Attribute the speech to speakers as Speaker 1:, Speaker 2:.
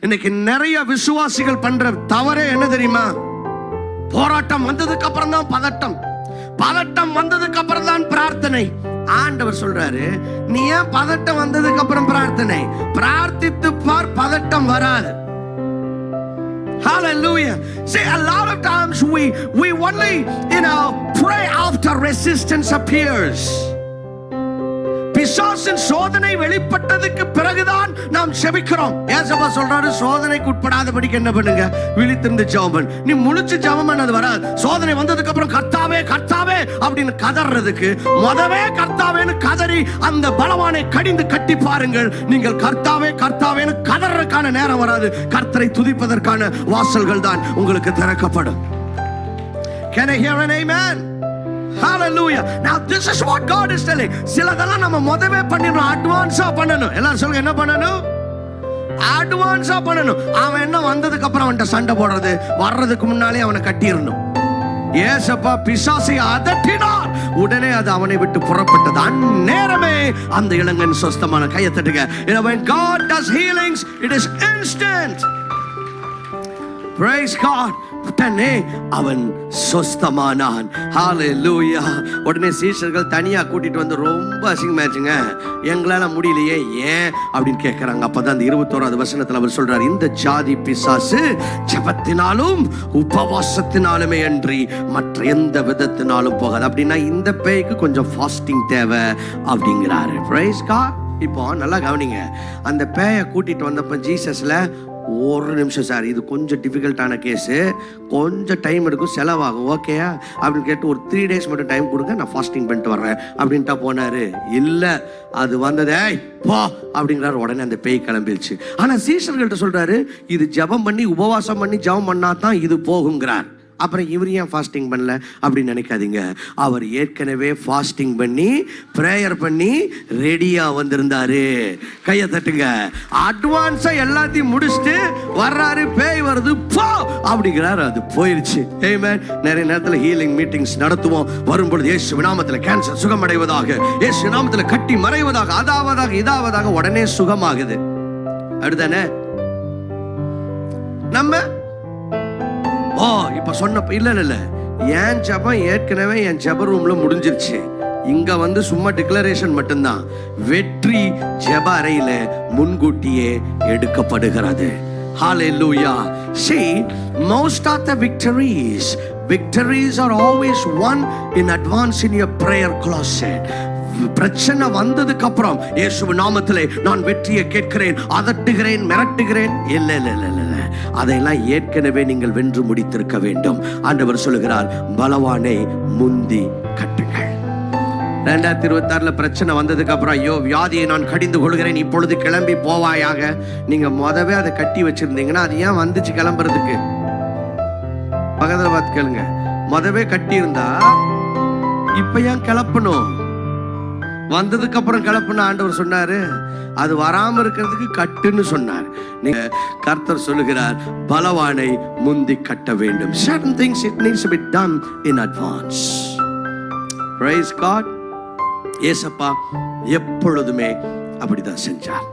Speaker 1: இன்னைக்கு நிறைய விசுவாசிகள் பண்ற தவறே என்ன தெரியுமா? போராட்டம் வந்ததுக்கு அப்புறம் தான் பதட்டம். பதட்டம் வந்ததுக்கு அப்புறம் தான் பிரார்த்தனை. ஆண்டவர் சொல்றாரு நீ ஏன் பதட்டம் வந்ததுக்கு அப்புறம் பிரார்த்தனை? பிரார்த்தித்து பார் பதட்டம் வராது. Hallelujah. See, a lot of times we we only you know pray after resistance appears. பிசாசின் சோதனை வெளிப்பட்டதுக்கு பிறகுதான் நாம் செபிக்கிறோம். ஏசப்பா சொல்றாரு? சோதனைக்கு உட்படாதபடிக்கு என்ன பண்ணுங்க? விழித்திருந்து ஜெபம் நீ முழிச்சு ஜெபம் அது வராது. சோதனை வந்ததுக்கு அப்புறம் கர்த்தாவே கர்த்தாவே அப்படின்னு கதறதுக்கு முதவே கர்த்தாவேன்னு கதறி அந்த பலவானை கடிந்து கட்டி பாருங்கள். நீங்கள் கர்த்தாவே கர்த்தாவேன்னு கதறதுக்கான நேரம் வராது. கர்த்தரை துதிப்பதற்கான வாசல்கள் தான் உங்களுக்கு திறக்கப்படும். Can I hear an amen? Hallelujah Now this is what God is telling. சிலதெல்லாம் நம்ம முதவே பண்ணிடணும். அட்வான்ஸா பண்ணணும். எல்லாரும் சொல்லுங்க என்ன பண்ணணும்? அட்வான்ஸா பண்ணணும். அவன் என்ன வந்ததுக்கு அப்புறம் அவன்கிட்ட சண்டை போடுறது? வர்றதுக்கு முன்னாலே அவனை கட்டிடணும். ஏசப்பா பிசாசை அதட்டினார். உடனே அது அவனை விட்டு புறப்பட்டது. அந்நேரமே அந்த இளைஞன் சொஸ்தமான கையை தட்டுங்க. You know, when God does healings it is instant. Praise God. உடனே அவன் சொஸ்தமானான். லூயா உடனே சீஷர்கள் தனியா கூட்டிட்டு வந்து ரொம்ப அசிங்கமாச்சுங்க எங்களால முடியலையே ஏன் அப்படின்னு கேட்கறாங்க அப்பதான் அந்த இருபத்தோராது வசனத்துல அவர் சொல்றாரு இந்த ஜாதி பிசாசு ஜபத்தினாலும் உபவாசத்தினாலுமே அன்றி மற்ற எந்த விதத்தினாலும் போகாது. அப்படின்னா இந்த பேய்க்கு கொஞ்சம் ஃபாஸ்டிங் தேவை அப்படிங்கிறாரு. பிரைஸ் இப்போ நல்லா கவனிங்க. அந்த பேயை கூட்டிட்டு வந்தப்ப ஜீசஸ்ல ஒரு நிமிஷம் சார் இது கொஞ்சம் டிஃபிகல்ட்டான கேஸு கொஞ்சம் டைம் எடுக்கும் செலவாகும் ஓகேயா அப்படின்னு கேட்டு ஒரு த்ரீ டேஸ் மட்டும் டைம் கொடுங்க நான் ஃபாஸ்டிங் பண்ணிட்டு வர்றேன் அப்படின்ட்டா போனாரு. இல்லை அது வந்ததே போ அப்படிங்கிறாரு. உடனே அந்த பேய் கிளம்பிடுச்சு ஆனால் சீசர்கள்ட்ட சொல்கிறாரு இது ஜெபம் பண்ணி உபவாசம் பண்ணி ஜெபம் பண்ணா தான் இது போகுங்கிறார் அப்புறம் இவர் ஏன் ஃபாஸ்டிங் பண்ணல அப்படின்னு நினைக்காதீங்க. அவர் ஏற்கனவே ஃபாஸ்டிங் பண்ணி ப்ரேயர் பண்ணி ரெடியாக வந்திருந்தாரு. கையை தட்டுங்க. அட்வான்ஸாக எல்லாத்தையும் முடிச்சுட்டு வர்றாரு பேய் வருது போ! அப்படிங்கிறாரு. அது போயிருச்சு. ஏமே நிறைய நேரத்தில் ஹீலிங் மீட்டிங்ஸ் நடத்துவோம். வரும்பொழுது ஏசு நாமத்தில் கேன்சர் சுகமடைவதாக ஏசு நாமத்தில் கட்டி மறைவதாக அதாவதாக இதாவதாக உடனே சுகமாகுது. அடுத்தானே நம்ம ஓ இப்ப சொன்ன இல்ல இல்ல என் ஜபம் ஏற்கனவே என் ஜப ரூம்ல முடிஞ்சிருச்சு. இங்க வந்து சும்மா டிக்ளரேஷன் மட்டும்தான். வெற்றி ஜெப அறையில முன்கூட்டியே எடுக்கப்படுகிறது. Hallelujah. See, most of the victories, victories are always won in advance in your prayer closet. பிரச்சனை வந்ததுக்கு அப்புறம் இயேசு நாமத்திலே நான் வெற்றியை கேட்கிறேன் அதட்டுகிறேன் மிரட்டுகிறேன். இல்லை இல்லை இல்லை. அதையெல்லாம் ஏற்கனவே நீங்கள் வென்று முடித்திருக்க வேண்டும். ஆண்டவர் சொல்லுகிறார் பலவானை முந்தி கட்டுங்கள். ரெண்டாயிரத்தி இருபத்தி ஆறுல பிரச்சனை வந்ததுக்கு அப்புறம் ஐயோ வியாதியை நான் கடிந்து கொள்கிறேன் இப்பொழுது கிளம்பி போவாயாக. நீங்க மொதவே அதை கட்டி வச்சிருந்தீங்கன்னா அது ஏன் வந்துச்சு கிளம்புறதுக்கு? பக்கத்துல கேளுங்க. மொதவே கட்டி இருந்தா இப்ப ஏன் கிளப்பணும்? வந்ததுக்கு அப்புறம் கிளப்புன ஆண்டவர் சொன்னாரு அது வராம இருக்கிறதுக்கு கட்டுன்னு சொன்னார். நீங்க கர்த்தர் சொல்லுகிறார் பலவானை முந்தி கட்ட வேண்டும். Certain things it needs to be done in advance. Praise god. ஏசப்பா எப்பொழுதுமே அப்படிதான் செஞ்சார்.